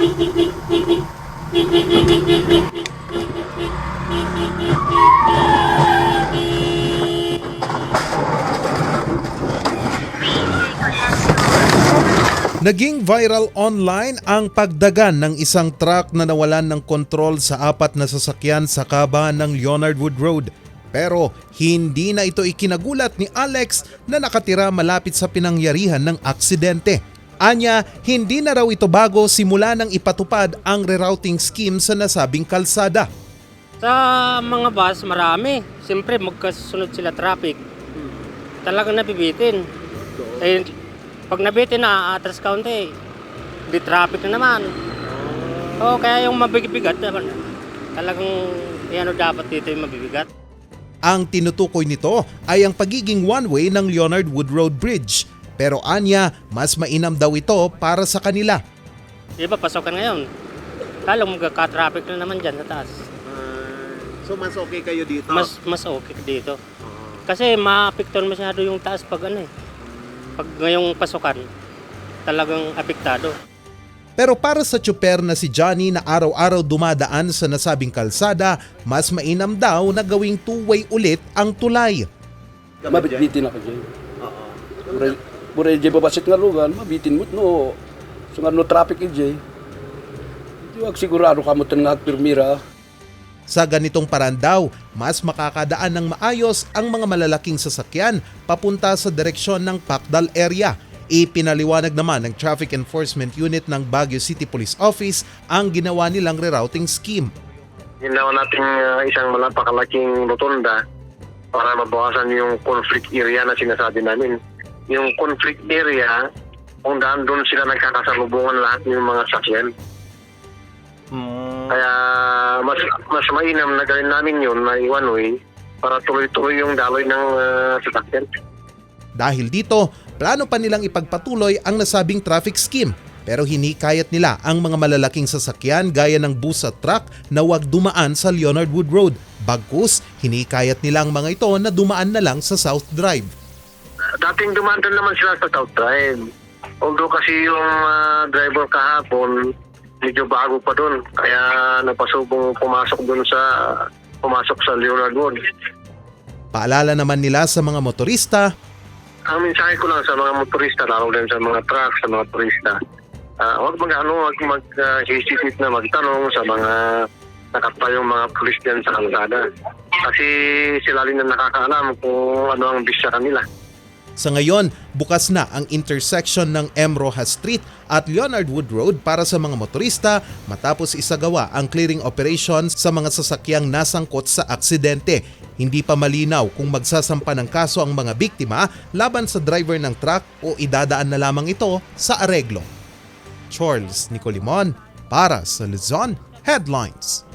Naging viral online ang pagdagan ng isang truck na nawalan ng kontrol sa apat na sasakyan sa kaba ng Leonard Wood Road. Pero hindi na ito ikinagulat ni Alex na nakatira malapit sa pinangyarihan ng aksidente. Anya, hindi na raw ito bago simula nang ipatupad ang rerouting scheme sa nasabing kalsada. Sa mga bus, marami. Siyempre, magkasunod sila traffic. Talagang nabibitin. Eh, pag nabitin na, atras kaunti, di traffic na naman. Oo, kaya yung mabibigat naman, talagang ano dapat dito yung mabibigat. Ang tinutukoy nito ay ang pagiging one-way ng Leonard Wood Road Bridge. Pero anya, mas mainam daw ito para sa kanila. Di ba, pasokan ngayon. Lalong magka-traffic na naman dyan sa taas. Ah, so mas okay kayo dito? Mas, mas okay dito. Oo. Kasi maapektuhan masyado yung taas pag ano eh. Pag ngayong pasokan, talagang apektado. Pero para sa tsuper na si Johnny na araw-araw dumadaan sa nasabing kalsada, mas mainam daw na gawing two-way ulit ang tulay. Mabitin ako dyan. Oo. Mura, dyan babasit nga lugan, mabitin mo no. So nga no traffic dyan. Di wag sigurado ka mo nga pirmira. Sa ganitong paraan daw, mas makakadaan ng maayos ang mga malalaking sasakyan papunta sa direksyon ng Pakdal area. Ipinaliwanag naman ng Traffic Enforcement Unit ng Baguio City Police Office ang ginawa nilang rerouting scheme. ginawa natin uh, isang malapakalaking rotunda para mabawasan yung conflict area na sinasabi namin. Yung conflict area, kung daan doon sila nagkakasalubungan lahat ng mga sakyan. Kaya mas mas mainam na gawin namin yun na one way para tuloy-tuloy yung daloy ng uh, sasakyan. Dahil dito, plano pa nilang ipagpatuloy ang nasabing traffic scheme pero hinikayat nila ang mga malalaking sasakyan gaya ng bus at truck na huwag dumaan sa Leonard Wood Road. Bagkus, hinikayat nila ang mga ito na dumaan na lang sa South Drive. Dating dumaan din naman sila sa South Drive. Although kasi yung ah, driver kahapon, medyo bago pa doon. Kaya napasubong pumasok doon sa pumasok sa Leonard Wood. Paalala naman nila sa mga motorista, Ang mensahe ko lang sa mga motorista, lalo din sa mga truck, sa mga turista, ah, huwag mag ano, huwag mag hesitate na magtanong sa mga nakatayong mga pulis dyan sa kalsada. Kasi sila rin na nakakaalam kung ano ang bisya kanila. Sa ngayon, bukas na ang intersection ng M. Rojas Street at Leonard Wood Road para sa mga motorista matapos isagawa ang clearing operation sa mga sasakyang nasangkot sa aksidente. Hindi pa malinaw kung magsasampa ng kaso ang mga biktima laban sa driver ng truck o idadaan na lamang ito sa areglo. Charles Nicolimon para sa Luzon Headlines.